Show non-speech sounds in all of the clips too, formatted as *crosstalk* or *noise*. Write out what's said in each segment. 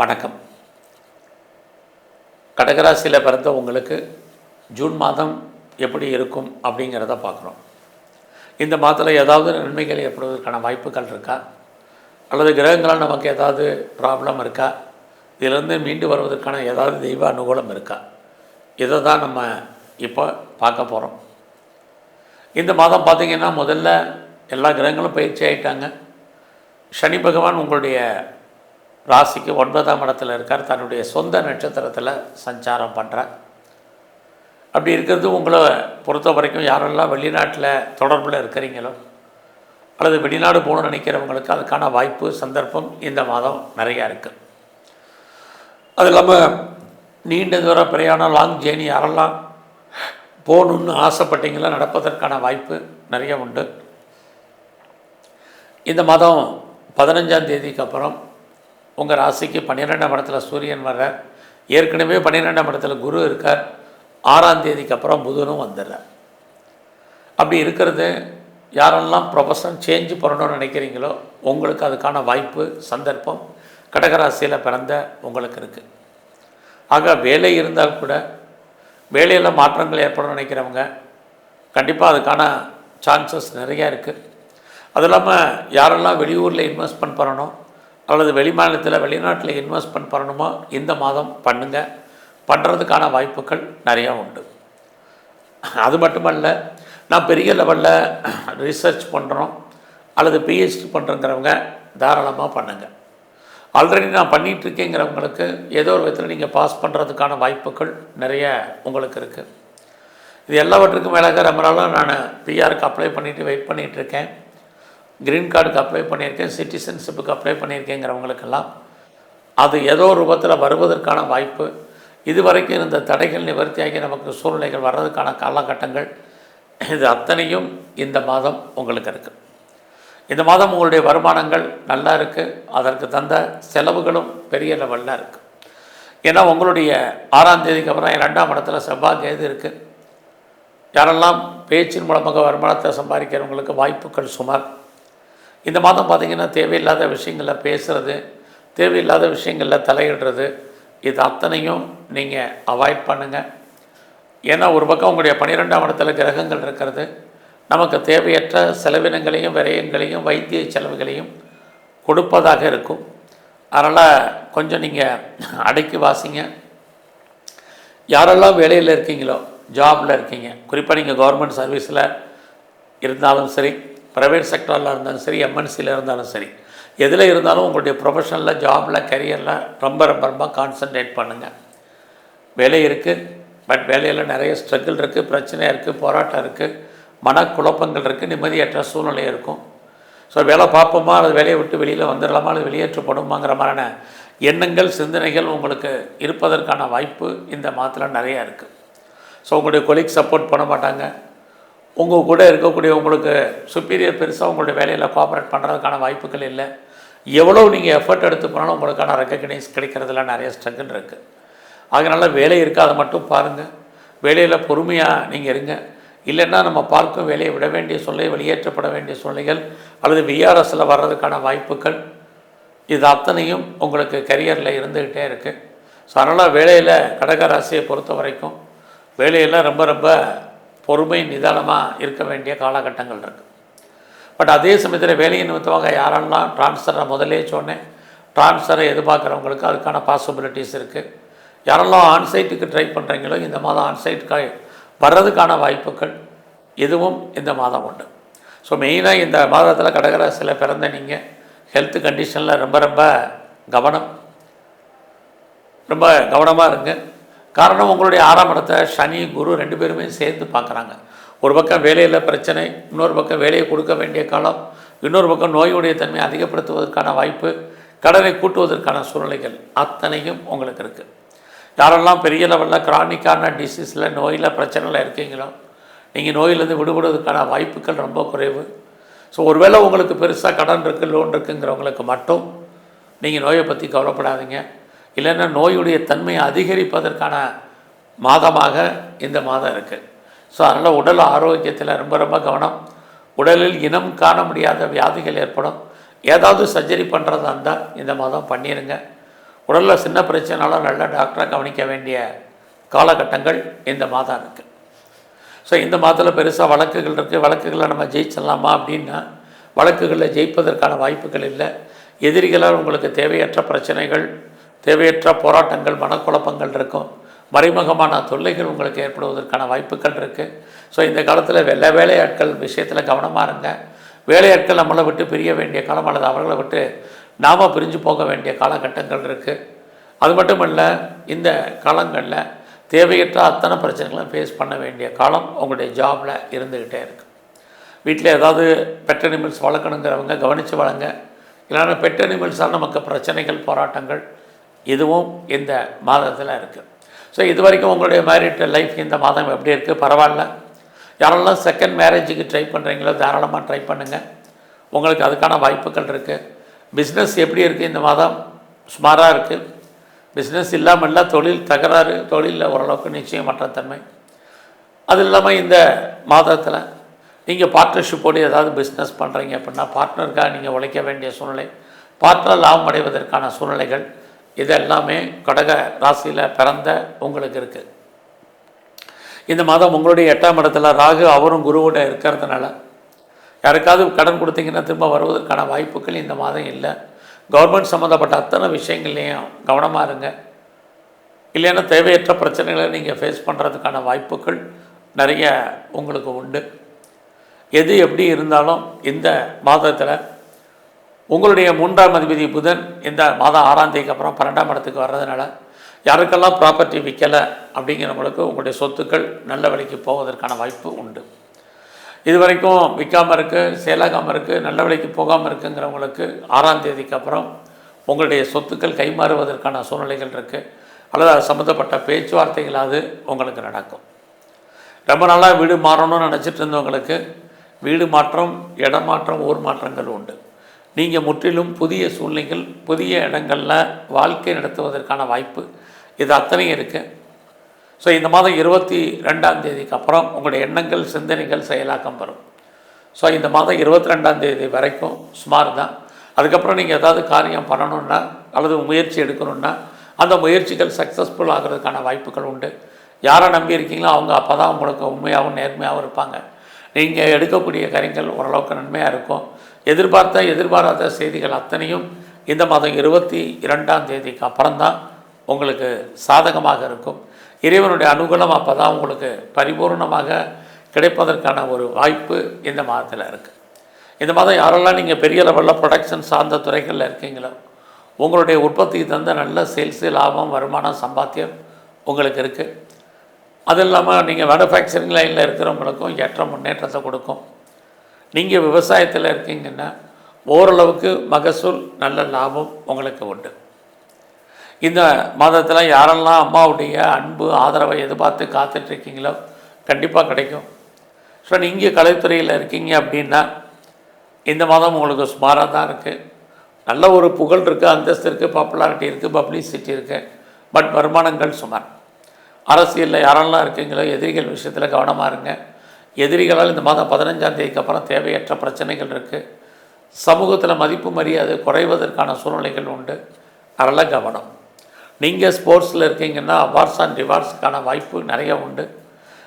வணக்கம். கடகராசியில் பிறந்த உங்களுக்கு ஜூன் மாதம் எப்படி இருக்கும் அப்படிங்கிறத பார்க்குறோம். இந்த மாதத்தில் ஏதாவது நன்மைகள் ஏற்படுவதற்கான வாய்ப்புகள் இருக்கா? அல்லது கிரகங்களால் நமக்கு ஏதாவது ப்ராப்ளம் இருக்கா? இதிலிருந்து மீண்டு வருவதற்கான ஏதாவது தெய்வ அனுகூலம் இருக்கா? இதை தான் நம்ம இப்போ பார்க்க போகிறோம் இந்த மாதம் பார்த்திங்கன்னா முதல்ல எல்லா கிரகங்களும் பயிற்சி ஆகிட்டாங்க சனி பகவான் உங்களுடைய ராசிக்கு ஒன்பதாம் இடத்துல இருக்கார். தன்னுடைய சொந்த நட்சத்திரத்தில் சஞ்சாரம் பண்ணுறார் அப்படி இருக்கிறது உங்களை பொறுத்த வரைக்கும் யாரெல்லாம் வெளிநாட்டில் தொடர்பில் இருக்கிறீங்களோ அல்லது வெளிநாடு போகணும்னு நினைக்கிறவங்களுக்கு அதுக்கான வாய்ப்பு சந்தர்ப்பம் இந்த மாதம் நிறையா இருக்குது அது இல்லாமல் நீண்ட தூர பிரயாணம் லாங் ஜேர்னி யாரெல்லாம் போகணுன்னு ஆசைப்பட்டீங்களா நடப்பதற்கான வாய்ப்பு நிறைய உண்டு. இந்த மாதம் பதினஞ்சாம் தேதிக்கு அப்புறம் உங்கள் ராசிக்கு பன்னிரெண்டாம் இடத்துல சூரியன் வர்றார். ஏற்கனவே பன்னிரெண்டாம் இடத்துல குரு இருக்கார். ஆறாம் தேதிக்கு அப்புறம் புதனும் வந்துடுறார். அப்படி இருக்கிறது யாரெல்லாம் ப்ரொஃபஷன் சேஞ்சு பண்ணணும்னு நினைக்கிறீங்களோ உங்களுக்கு அதுக்கான வாய்ப்பு சந்தர்ப்பம் கடகராசியில் பிறந்த உங்களுக்கு இருக்குது ஆக வேலை இருந்தால் கூட வேலையில் மாற்றங்கள் ஏற்படணும்னு நினைக்கிறவங்க கண்டிப்பாக அதுக்கான சான்சஸ் நிறையா இருக்குது அது இல்லாமல் யாரெல்லாம் வெளியூரில் இன்வெஸ்ட்மெண்ட் பண்ணணும் அல்லது வெளிமாநிலத்தில் வெளிநாட்டில் இன்வெஸ்ட்மெண்ட் பண்ணணுமோ இந்த மாதம் பண்ணுங்கள் பண்ணுறதுக்கான வாய்ப்புகள் நிறையா உண்டு. அது மட்டுமல்ல நான் பெரிய லெவலில் ரிசர்ச் பண்ணுறோம் அல்லது பிஹெச்டி பண்ணுறங்கிறவங்க தாராளமாக பண்ணுங்கள் ஆல்ரெடி நான் பண்ணிகிட்ருக்கேங்கிறவங்களுக்கு ஏதோ ஒரு விதத்தில் நீங்கள் பாஸ் பண்ணுறதுக்கான வாய்ப்புகள் நிறைய உங்களுக்கு இருக்குது இது எல்லாவற்றுக்கும் மேலாக ரொம்ப நாளாக நான் பிஆருக்கு அப்ளை பண்ணிவிட்டு வெயிட் பண்ணிகிட்ருக்கேன் க்ரீன் கார்டுக்கு அப்ளை பண்ணியிருக்கேன் சிட்டிசன்ஷிப்புக்கு அப்ளை பண்ணியிருக்கேங்கிறவங்களுக்கெல்லாம் அது ஏதோ ரூபத்தில் வருவதற்கான வாய்ப்பு. இதுவரைக்கும் இருந்த தடைகள் நிவர்த்தியாகி நமக்கு சூழ்நிலைகள் வர்றதுக்கான காலகட்டங்கள் இது அத்தனையும் இந்த மாதம் உங்களுக்கு இருக்குது இந்த மாதம் உங்களுடைய வருமானங்கள் நல்லா இருக்குது அதற்கு தந்த செலவுகளும் பெரிய லெவலில் இருக்குது ஏன்னா உங்களுடைய ஆறாம் தேதிக்கு அப்புறம் ரெண்டாம் இடத்துல செவ்வாய் கேது இருக்குது யாரெல்லாம் பேச்சின் மூலமாக வருமானத்தை சம்பாதிக்கிறவங்களுக்கு வாய்ப்புகள் சுமார் இந்த மாதம் பார்த்திங்கன்னா தேவையில்லாத விஷயங்களில் பேசுகிறது தேவையில்லாத விஷயங்களில் தலையிடுறது இது அத்தனையும் நீங்கள் அவாய்ட் பண்ணுங்கள் ஏன்னா ஒரு பக்கம் உங்களுடைய பன்னிரெண்டாம் இடத்துல கிரகங்கள் இருக்கிறது. நமக்கு தேவையற்ற செலவினங்களையும் விரயங்களையும் வைத்திய செலவுகளையும் கொடுப்பதாக இருக்கும். அதனால் கொஞ்சம் நீங்கள் அடக்கி வாசிங்க. யாரெல்லாம் வேலையில் இருக்கீங்களோ ஜாபில் இருக்கீங்க குறிப்பாக நீங்கள் கவர்மெண்ட் சர்வீஸில் இருந்தாலும் சரி ப்ரைவேட் செக்டரில் இருந்தாலும் சரி எம்என்சியில் இருந்தாலும் சரி எதில் இருந்தாலும் உங்களுடைய ப்ரொஃபஷனில் ஜாபில் கரியரில் ரொம்ப ரொம்ப ரொம்ப கான்சன்ட்ரேட் பண்ணுங்கள் வேலை இருக்குது பட் வேலையில் நிறைய ஸ்ட்ரகிள் இருக்குது பிரச்சனையாக இருக்குது போராட்டம் இருக்குது மனக்குழப்பங்கள் இருக்குது நிம்மதியற்ற சூழ்நிலை இருக்கும். ஸோ வேலை பார்ப்போமா அல்லது வேலையை விட்டு வெளியில் வந்துடலாமா அல்லது வெளியேற்றப்படுமாங்கிற மாதிரியான எண்ணங்கள் சிந்தனைகள் உங்களுக்கு இருப்பதற்கான வாய்ப்பு இந்த மாதத்தில் நிறையா இருக்குது ஸோ உங்களுடைய கொலீக் சப்போர்ட் பண்ண மாட்டாங்க. உங்கள் கூட இருக்கக்கூடிய உங்களுக்கு சுப்பீரியர் பெருசாக உங்களுடைய வேலையில் கோஆப்ரேட் பண்ணுறதுக்கான வாய்ப்புகள் இல்லை. எவ்வளோ நீங்கள் எஃபர்ட் எடுத்து போனாலும் உங்களுக்கான ரெக்கக்னைஸ் கிடைக்கிறதுல நிறைய ஸ்ட்ரகிள் இருக்குது அதனால் வேலை இருக்காத மட்டும் பாருங்கள் வேலையில் பொறுமையாக நீங்கள் இருங்க. இல்லைன்னா நம்ம பார்க்கும் வேலையை விட வேண்டிய சூழ்நிலை வெளியேற்றப்பட வேண்டிய சூழ்நிலைகள் அல்லது விஆர்எஸில் வர்றதுக்கான வாய்ப்புகள் இது அத்தனையும் உங்களுக்கு கரியரில் இருந்துக்கிட்டே இருக்குது ஸோ அதனால் வேலையில் கடகராசியை பொறுத்த வரைக்கும் வேலையில் ரொம்ப ரொம்ப பொறுமை நிதானமாக இருக்க வேண்டிய காலகட்டங்கள் இருக்குது பட் அதே சமயத்தில் வேலையை நிமித்தமாக யாரெல்லாம் டிரான்ஸ்ஃபரை முதலே சொன்னேன் ட்ரான்ஸ்ஃபரை எதிர்பார்க்குறவங்களுக்கு அதுக்கான பாசிபிலிட்டிஸ் இருக்குது யாரெல்லாம் ஆன்சைட்டுக்கு ட்ரை பண்ணுறீங்களோ இந்த மாதம் ஆன்சைட்டுக்கு வர்றதுக்கான வாய்ப்புகள் இதுவும் இந்த மாதம் உண்டு. ஸோ மெயினாக இந்த மாதத்தில் கடகராசியில் பிறந்த நீங்கள் ஹெல்த் கண்டிஷனில் ரொம்ப ரொம்ப கவனம் ரொம்ப கவனமாக இருங்க. காரணம் உங்களுடைய ஆறாம் இடத்தை சனி குரு ரெண்டு பேருமே சேர்ந்து பார்க்குறாங்க. ஒரு பக்கம் வேலையில் பிரச்சனை இன்னொரு பக்கம் வேலையை கொடுக்க வேண்டிய காலம் இன்னொரு பக்கம் நோயுடைய தன்மை அதிகப்படுத்துவதற்கான வாய்ப்பு கடனை கூட்டுவதற்கான சூழ்நிலைகள் அத்தனையும் உங்களுக்கு இருக்குது யாரெல்லாம் பெரிய லெவலில் கிரானிக்கான டிசீஸில் நோயில் பிரச்சனையில் இருக்கீங்களோ நீங்கள் நோயிலேருந்து விடுபடுவதற்கான வாய்ப்புகள் ரொம்ப குறைவு. ஸோ ஒருவேளை உங்களுக்கு பெருசாக கடன் இருக்குது லோன் இருக்குங்கிறவங்களுக்கு மட்டும் நீங்கள் நோயை பற்றி கவலைப்படாதீங்க. இல்லைன்னா நோயுடைய தன்மையை அதிகரிப்பதற்கான மாதமாக இந்த மாதம் இருக்குது ஸோ அதனால் உடல் ஆரோக்கியத்தில் ரொம்ப ரொம்ப கவனம். உடலில் இனம் காண முடியாத வியாதிகள் ஏற்படும். ஏதாவது சர்ஜரி பண்ணுறதா இருந்தால் இந்த மாதம் பண்ணிடுங்க உடலில் சின்ன பிரச்சனைனாலும் நல்ல டாக்டரை கவனிக்க வேண்டிய காலகட்டங்கள் இந்த மாதம் இருக்குது ஸோ இந்த மாதத்தில் பெருசாக வழக்குகள் இருக்குது வழக்குகளை நம்ம ஜெயிச்சிடலாமா அப்படின்னா வழக்குகளில் ஜெயிப்பதற்கான வாய்ப்புகள் இல்லை. எதிரிகளால் உங்களுக்கு தேவையற்ற பிரச்சனைகள் தேவையற்ற போராட்டங்கள் மனக்குழப்பங்கள் இருக்கும். மறைமுகமான தொல்லைகள் உங்களுக்கு ஏற்படுவதற்கான வாய்ப்புகள் இருக்குது ஸோ இந்த காலத்தில் வெள்ள வேலையாட்கள் விஷயத்தில் கவனமாக இருங்க. வேலையாட்கள் நம்மளை விட்டு பிரிய வேண்டிய காலம் அல்லது அவர்களை விட்டு நாம் பிரிஞ்சு போக வேண்டிய காலகட்டங்கள் இருக்குது அது மட்டும் இல்லை இந்த காலங்களில் தேவையற்ற அத்தனை பிரச்சனைகளும் ஃபேஸ் பண்ண வேண்டிய காலம் உங்களுடைய ஜாபில் இருந்துக்கிட்டே இருக்குது வீட்டில் ஏதாவது பெட் அனிமல்ஸ் வளர்க்கணுங்கிறவங்க கவனித்து வளங்க இல்லைன்னா பெட் அனிமல்ஸால் நமக்கு பிரச்சனைகள் போராட்டங்கள் இதுவும் இந்த மாதத்தில் இருக்குது ஸோ இது வரைக்கும் உங்களுடைய மேரிட் லைஃப் இந்த மாதம் எப்படி இருக்குது பரவாயில்ல. யாரெல்லாம் செகண்ட் மேரேஜுக்கு ட்ரை பண்ணுறீங்களோ தாராளமாக ட்ரை பண்ணுங்கள் உங்களுக்கு அதுக்கான வாய்ப்புகள் இருக்குது பிஸ்னஸ் எப்படி இருக்குது இந்த மாதம்? சுமாராக இருக்குது பிஸ்னஸ் இல்லாமல் இல்லை தொழில் தகராறு தொழிலில் ஓரளவுக்கு நிச்சயமற்ற தன்மை. அது இல்லாமல் இந்த மாதத்தில் நீங்கள் பார்ட்னர்ஷிப்போடு ஏதாவது பிஸ்னஸ் பண்ணுறீங்க அப்படின்னா பார்ட்னருக்காக நீங்கள் உழைக்க வேண்டிய சூழ்நிலை பார்ட்னர் லாபம் அடைவதற்கான சூழ்நிலைகள் இது எல்லாமே கடக ராசியில் பிறந்த உங்களுக்கு இருக்குது இந்த மாதம் உங்களுடைய எட்டாம் இடத்துல ராகு அவரும் குருவோட இருக்கிறதுனால யாருக்காவது கடன் கொடுத்தீங்கன்னா திரும்ப வருவதற்கான வாய்ப்புகள் இந்த மாதம் இல்லை. கவர்மெண்ட் சம்மந்தப்பட்ட அத்தனை விஷயங்கள்லையும் கவனமாக இருங்க. இல்லைன்னா தேவையற்ற பிரச்சனைகளை நீங்கள் ஃபேஸ் பண்ணுறதுக்கான வாய்ப்புகள் நிறைய உங்களுக்கு உண்டு. எது எப்படி இருந்தாலும் இந்த மாதத்தில் உங்களுடைய மூன்றாம் அதிபதி புதன் இந்த மாதம் ஆறாம் தேதிக்கு அப்புறம் பன்னெண்டாம் இடத்துக்கு வர்றதுனால யாருக்கெல்லாம் ப்ராப்பர்ட்டி விற்கலை அப்படிங்கிறவங்களுக்கு உங்களுடைய சொத்துக்கள் நல்ல விலைக்கு போவதற்கான வாய்ப்பு உண்டு. இது வரைக்கும் விற்காமல் இருக்குது சேலாகாமல் இருக்குது நல்ல விலைக்கு போகாமல் இருக்குங்கிறவங்களுக்கு ஆறாம் தேதிக்கு அப்புறம் உங்களுடைய சொத்துக்கள் கைமாறுவதற்கான சூழ்நிலைகள் இருக்குது அல்லது அது சம்மந்தப்பட்ட பேச்சுவார்த்தைகளாவது உங்களுக்கு நடக்கும். ரொம்ப நாளாக வீடு மாறணும்னு நினச்சிட்டு இருந்தவங்களுக்கு வீடு மாற்றம் இடம் மாற்றம் ஊர் மாற்றங்கள் உண்டு. நீங்கள் முற்றிலும் புதிய சூழ்நிலைகள் புதிய இடங்களில் வாழ்க்கை நடத்துவதற்கான வாய்ப்பு இது அத்தனையும் இருக்குது ஸோ இந்த மாதம் இருபத்தி ரெண்டாம் தேதிக்கு அப்புறம் உங்களுடைய எண்ணங்கள் சிந்தனைகள் செயலாக்கம் வரும். ஸோ இந்த மாதம் இருபத்தி ரெண்டாம் தேதி வரைக்கும் சுமார் தான் அதுக்கப்புறம் நீங்கள் ஏதாவது காரியம் பண்ணணுன்னா அல்லது முயற்சி எடுக்கணுன்னா அந்த முயற்சிகள் சக்ஸஸ்ஃபுல் ஆகிறதுக்கான வாய்ப்புகள் உண்டு. யாரை நம்பி இருக்கீங்களோ அவங்க அப்போ தான் உங்களுக்கு உண்மையாகவும் நேர்மையாகவும் இருப்பாங்க. நீங்கள் எடுக்கக்கூடிய காரியங்கள் ஓரளவுக்கு நன்மையாக இருக்கும். எதிர்பார்த்த எதிர்பாராத செய்திகள் அத்தனையும் இந்த மாதம் இருபத்தி இரண்டாம் தேதிக்கு அப்புறம்தான் உங்களுக்கு சாதகமாக இருக்கும். இறைவனுடைய அனுகூலம் அப்போ தான் உங்களுக்கு பரிபூர்ணமாக கிடைப்பதற்கான ஒரு வாய்ப்பு இந்த மாதத்தில் இருக்குது இந்த மாதம் யாரெல்லாம் நீங்கள் பெரிய லெவலில் ப்ரொடக்ஷன் சார்ந்த துறைகளில் இருக்கீங்களோ உங்களுடைய உற்பத்திக்கு தந்த நல்ல சேல்ஸு லாபம் வருமானம் சம்பாத்தியம் உங்களுக்கு இருக்குது அது இல்லாமல் நீங்கள் மேனுஃபேக்சரிங் லைனில் இருக்கிறவங்களுக்கும் ஏற்ற முன்னேற்றத்தை கொடுக்கும். நீங்கள் விவசாயத்தில் இருக்கீங்கன்னா ஓரளவுக்கு மகசூல் நல்ல லாபம் உங்களுக்கு உண்டு. இந்த மாதத்தில் யாரெல்லாம் அம்மாவுடைய அன்பு ஆதரவை எதிர்பார்த்து காத்துட்ருக்கீங்களோ கண்டிப்பாக கிடைக்கும். ஸோ நீங்கள் கலைத்துறையில் இருக்கீங்க அப்படின்னா இந்த மாதம் உங்களுக்கு சுமாராக தான் இருக்குது நல்ல ஒரு புகழ் இருக்குது அந்தஸ்து இருக்குது பாப்புலாரிட்டி இருக்குது பப்ளிசிட்டி இருக்குது பட் வருமானங்கள் சுமார். அரசியலில் யாரெல்லாம் இருக்கீங்களோ எதிரிகள் விஷயத்தில் கவனமாக இருங்க. எதிரிகளால் இந்த மாதம் பதினஞ்சாம் தேதிக்கு அப்புறம் தேவையற்ற பிரச்சனைகள் இருக்குது சமூகத்தில் மதிப்பு மரியாதை குறைவதற்கான சூழ்நிலைகள் உண்டு. அதெல்லாம் கவனம். நீங்கள் ஸ்போர்ட்ஸில் இருக்கீங்கன்னா அவார்ட்ஸ் அண்ட் ரிவார்ட்ஸுக்கான வாய்ப்பு நிறைய உண்டு.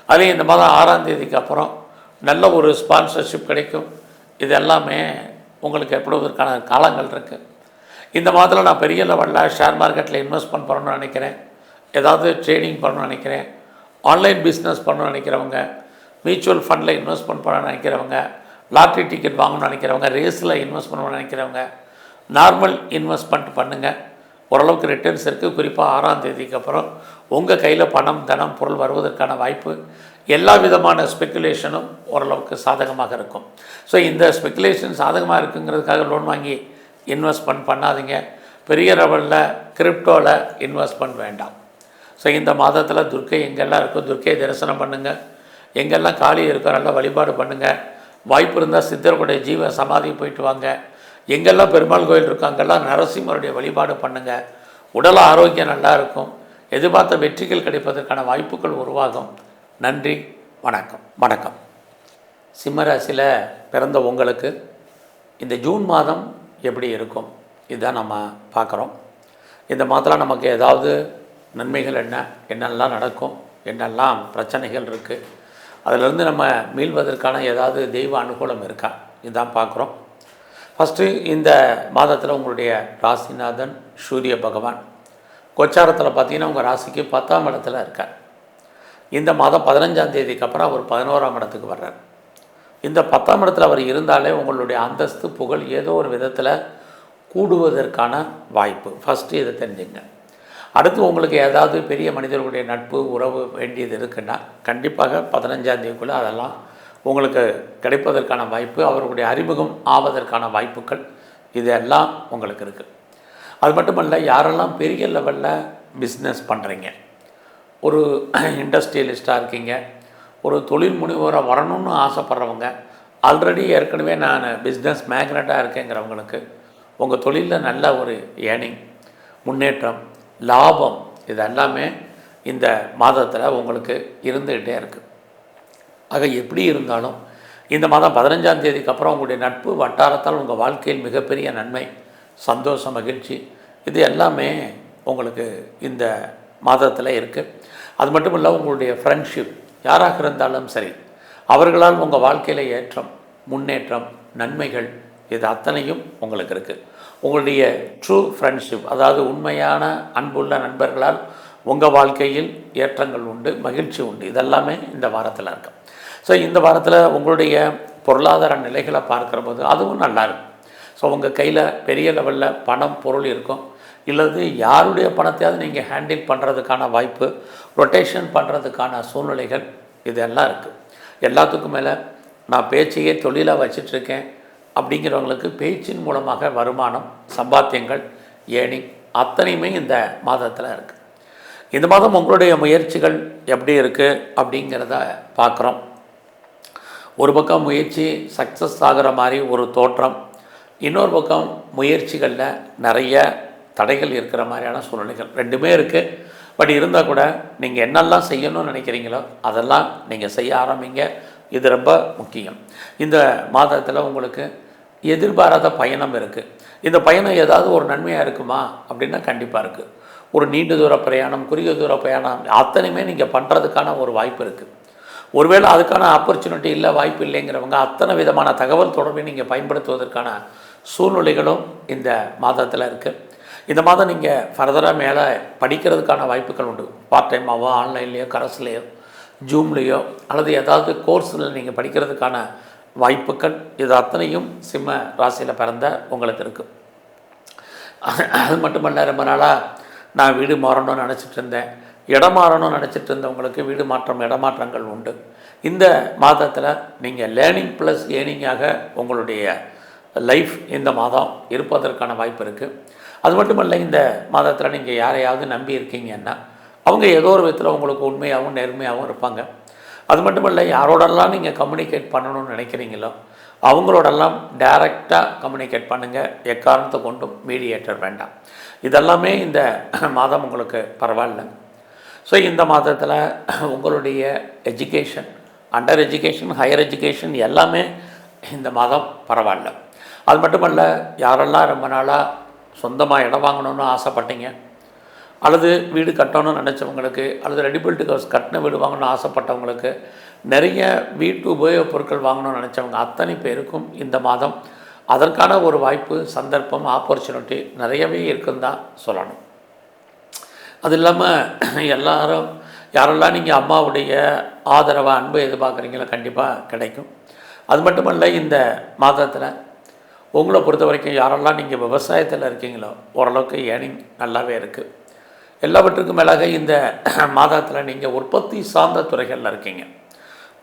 அதுலேயும் இந்த மாதம் ஆறாம் தேதிக்கு அப்புறம் நல்ல ஒரு ஸ்பான்சர்ஷிப் கிடைக்கும். இது எல்லாமே உங்களுக்கு ஏற்படுவதற்கான காலங்கள் இருக்குது இந்த மாதத்தில் நான் பெரிய லெவலில் ஷேர் மார்க்கெட்டில் இன்வெஸ்ட்மெண்ட் பண்ணணும்னு நினைக்கிறேன். ஏதாவது ட்ரேடிங் பண்ணணும்னு நினைக்கிறேன். ஆன்லைன் பிஸ்னஸ் பண்ணணும்னு நினைக்கிறவங்க மியூச்சுவல் ஃபண்டில் இன்வெஸ்ட்மெண்ட் பண்ண நினைக்கிறவங்க லாட்ரி டிக்கெட் வாங்கணும்னு நினைக்கிறவங்க ரேஸில் இன்வெஸ்ட் பண்ணணும்னு நினைக்கிறவங்க நார்மல் இன்வெஸ்ட்மெண்ட் பண்ணுங்கள் ஓரளவுக்கு ரிட்டர்ன்ஸ் இருக்குது குறிப்பாக ஆறாம் தேதிக்கு அப்புறம் உங்கள் கையில் பணம் தனம் பொருள் வருவதற்கான வாய்ப்பு எல்லா விதமான ஸ்பெக்குலேஷனும் ஓரளவுக்கு சாதகமாக இருக்கும். ஸோ இந்த ஸ்பெக்குலேஷன் சாதகமாக இருக்குங்கிறதுக்காக லோன் வாங்கி இன்வெஸ்ட்மெண்ட் பண்ணாதீங்க. பெரிய லெவலில் கிரிப்டோவில் இன்வெஸ்ட்மெண்ட் வேண்டாம். ஸோ இந்த மாதத்தில் துர்க்கை எங்கெல்லாம் இருக்கோ துர்க்கையை தரிசனம் பண்ணுங்கள் எங்கெல்லாம் காளி இருக்கோ நல்லா வழிபாடு பண்ணுங்கள் வாய்ப்பு இருந்தால் சித்தருடைய ஜீவ சமாதி போயிட்டு வாங்க. எங்கெல்லாம் பெருமாள் கோயில் இருக்கோ அங்கெல்லாம் நரசிம்மருடைய வழிபாடு பண்ணுங்கள் உடல் ஆரோக்கியம் நல்லா இருக்கும். எதிர்பார்த்த வெற்றிகள் கிடைப்பதற்கான வாய்ப்புகள் உருவாகும். நன்றி வணக்கம் வணக்கம். சிம்மராசியில் பிறந்த உங்களுக்கு இந்த ஜூன் மாதம் எப்படி இருக்கும்? இதுதான் நம்ம பார்க்குறோம். இந்த மாதத்தில் நமக்கு ஏதாவது நன்மைகள் என்ன என்னெல்லாம் நடக்கும் என்னெல்லாம் பிரச்சனைகள் இருக்குது அதிலிருந்து நம்ம மீள்வதற்கான ஏதாவது தெய்வ அனுகூலம் இருக்கா? இதுதான் பார்க்குறோம். ஃபஸ்ட்டு இந்த மாதத்தில் உங்களுடைய ராசிநாதன் சூரிய பகவான். கொச்சாரத்தில் பார்த்தீங்கன்னா உங்கள் ராசிக்கு பத்தாம் இடத்துல இருக்கார். இந்த மாதம் பதினஞ்சாம் தேதிக்கு அப்புறம் அவர் பதினோராம் இடத்துக்கு வர்றார். இந்த பத்தாம் இடத்துல அவர் இருந்தாலே உங்களுடைய அந்தஸ்து புகழ் ஏதோ ஒரு விதத்தில் கூடுவதற்கான வாய்ப்பு. ஃபஸ்ட்டு இதை தெரிஞ்சுங்க. அடுத்து உங்களுக்கு ஏதாவது பெரிய மனிதர்களுடைய நட்பு உறவு வேண்டியது இருக்குன்னா கண்டிப்பாக பதினஞ்சாம் தேதிக்குள்ளே அதெல்லாம் உங்களுக்கு கிடைப்பதற்கான வாய்ப்பு அவர்களுடைய அறிமுகம் ஆவதற்கான வாய்ப்புகள் இதெல்லாம் உங்களுக்கு இருக்குது அது மட்டுமல்ல யாரெல்லாம் பெரிய லெவலில் பிஸ்னஸ் பண்ணுறீங்க ஒரு இண்டஸ்ட்ரியலிஸ்ட்டாக இருக்கீங்க ஒரு தொழில் முனைவோராக வரணும்னு ஆசைப்பட்றவங்க ஆல்ரெடி ஏற்கனவே நான் பிஸ்னஸ் மேக்னட்டாக இருக்கேங்கிறவங்களுக்கு உங்கள் தொழிலில் நல்ல ஒரு ஏர்னிங் முன்னேற்றம் லாபம். இது எல்லாமே இந்த மாதத்தில் உங்களுக்கு இருந்துக்கிட்டே இருக்குது ஆக எப்படி இருந்தாலும் இந்த மாதம் பதினஞ்சாம் தேதிக்கு அப்புறம் உங்களுடைய நட்பு வட்டாரத்தால் உங்கள் வாழ்க்கையில் மிகப்பெரிய நன்மை சந்தோஷம் மகிழ்ச்சி இது எல்லாமே உங்களுக்கு இந்த மாதத்தில் இருக்குது அது மட்டும் இல்லை உங்களுடைய ஃப்ரெண்ட்ஷிப் யாராக இருந்தாலும் சரி அவர்களால் உங்கள் வாழ்க்கையில் ஏற்றம் முன்னேற்றம் நன்மைகள் இது அத்தனையும் உங்களுக்கு இருக்குது உங்களுடைய ட்ரூ ஃப்ரெண்ட்ஷிப் அதாவது உண்மையான அன்புள்ள நண்பர்களால் உங்கள் வாழ்க்கையில் ஏற்றங்கள் உண்டு மகிழ்ச்சி உண்டு. இதெல்லாமே இந்த வாரத்தில் இருக்கும் ஸோ இந்த வாரத்தில் உங்களுடைய பொருளாதார நிலைகளை பார்க்குற போது அதுவும் நல்லா இருக்கும். ஸோ உங்கள் கையில் பெரிய லெவலில் பணம் பொருள் இருக்கும். இல்லது யாருடைய பணத்தையாவது நீங்கள் ஹேண்டில் பண்ணுறதுக்கான வாய்ப்பு ரொட்டேஷன் பண்ணுறதுக்கான சூழ்நிலைகள் இதெல்லாம் இருக்குது எல்லாத்துக்கும் மேலே நான் பேச்சையே தொழிலாக வச்சிட்ருக்கேன் அப்படிங்கிறவங்களுக்கு பேச்சின் மூலமாக வருமானம் சம்பாத்தியங்கள் ஏணி அத்தனையுமே இந்த மாதத்தில் இருக்குது இந்த மாதம் உங்களுடைய முயற்சிகள் எப்படி இருக்குது அப்படிங்கிறத பார்க்குறோம் ஒரு பக்கம் முயற்சி சக்ஸஸ் ஆகிற மாதிரி ஒரு தோற்றம் இன்னொரு பக்கம் முயற்சிகளில் நிறைய தடைகள் இருக்கிற மாதிரியான சூழ்நிலைகள் ரெண்டுமே இருக்குது பட் இருந்தால் கூட நீங்கள் என்னெல்லாம் செய்யணும்னு நினைக்கிறீங்களோ அதெல்லாம் நீங்கள் செய்ய ஆரம்பிங்க. இது ரொம்ப முக்கியம். இந்த மாதத்தில் உங்களுக்கு எதிர்பாராத பயணம் இருக்குது இந்த பயணம் ஏதாவது ஒரு நன்மையாக இருக்குமா? அப்படின்னா கண்டிப்பாக இருக்குது ஒரு நீண்ட தூர பிரயாணம் குறுகிய தூர பிரயாணம் அத்தனையுமே நீங்கள் பண்ணுறதுக்கான ஒரு வாய்ப்பு இருக்குது ஒருவேளை அதுக்கான ஆப்பர்ச்சுனிட்டி இல்லை வாய்ப்பு இல்லைங்கிறவங்க அத்தனை விதமான தகவல் தொடர்பை நீங்கள் பயன்படுத்துவதற்கான சூழ்நிலைகளும் இந்த மாதத்தில் இருக்குது இந்த மாதம் நீங்கள் ஃபர்தராக மேலே படிக்கிறதுக்கான வாய்ப்புகள் உண்டு. பார்ட் டைமாவோ ஆன்லைன்லேயோ கரஸ்லேயோ ஜூம்லேயோ அல்லது ஏதாவது கோர்ஸில் நீங்கள் படிக்கிறதுக்கான வாய்ப்புகள் இது அத்தனையும் சிம்ம ராசியில் பிறந்த உங்களுக்கு இருக்குது அது மட்டுமல்ல ரொம்ப நாளாக நான் வீடு மாறணும்னு நினச்சிட்டு இருந்தேன். இடம் மாறணும்னு நினச்சிட்டு இருந்தவங்களுக்கு வீடு மாற்றம் இடமாற்றங்கள் உண்டு. இந்த மாதத்தில் நீங்கள் லேர்னிங் ப்ளஸ் ஏர்னிங்காக உங்களுடைய லைஃப் இந்த மாதம் இருப்பதற்கான வாய்ப்பு இருக்குது அது மட்டுமல்ல இந்த மாதத்தில் நீங்கள் யாரையாவது நம்பி இருக்கீங்கன்னா அவங்க ஏதோ ஒரு விதத்தில் உங்களுக்கு உண்மையாகவும் நேர்மையாகவும் இருப்பாங்க. அது மட்டும் இல்லை யாரோடெல்லாம் நீங்கள் கம்யூனிகேட் பண்ணணும்னு நினைக்கிறீங்களோ அவங்களோடெல்லாம் டைரெக்டாக கம்யூனிகேட் பண்ணுங்கள் எக்காரணத்தை கொண்டும் மீடியேட்டர் வேண்டாம். இதெல்லாமே இந்த *clears throat* மாதம் உங்களுக்கு பரவாயில்ல. ஸோ இந்த மாதத்தில் உங்களுடைய education under education higher education எல்லாமே இந்த மாதம் பரவாயில்ல. அது மட்டுமல்ல யாரெல்லாம் ரொம்ப நாளாக சொந்தமாக இடம் வாங்கணும்னு ஆசைப்பட்டீங்க அல்லது வீடு கட்டணும்னு நினச்சவங்களுக்கு அல்லது ரெடிபில்ட் ஹவுஸ் கட்டின வீடு வாங்கணும்னு ஆசைப்பட்டவங்களுக்கு நிறைய வீட்டு உபயோகப் பொருட்கள் வாங்கணும்னு நினச்சவங்க அத்தனை பேருக்கும் இந்த மாதம் அதற்கான ஒரு வாய்ப்பு சந்தர்ப்பம் ஆப்பர்ச்சுனிட்டி நிறையவே இருக்குன்னு தான் சொல்லணும். அது இல்லாமல் எல்லாரும் யாரெல்லாம் நீங்கள் அம்மாவுடைய ஆதரவை அன்பை எதிர்பார்க்குறீங்களோ கண்டிப்பாக கிடைக்கும். அது மட்டுமல்ல இந்த மாதத்தில் உங்களை பொறுத்த வரைக்கும் யாரெல்லாம் நீங்கள் விவசாயத்தில் இருக்கீங்களோ ஓரளவுக்கு ஏர்னிங் நல்லாவே இருக்குது எல்லாவற்றுக்கும் மேலாக இந்த *clears throat* மாதத்தில் நீங்கள் உற்பத்தி சார்ந்த துறைகளில் இருக்கீங்க.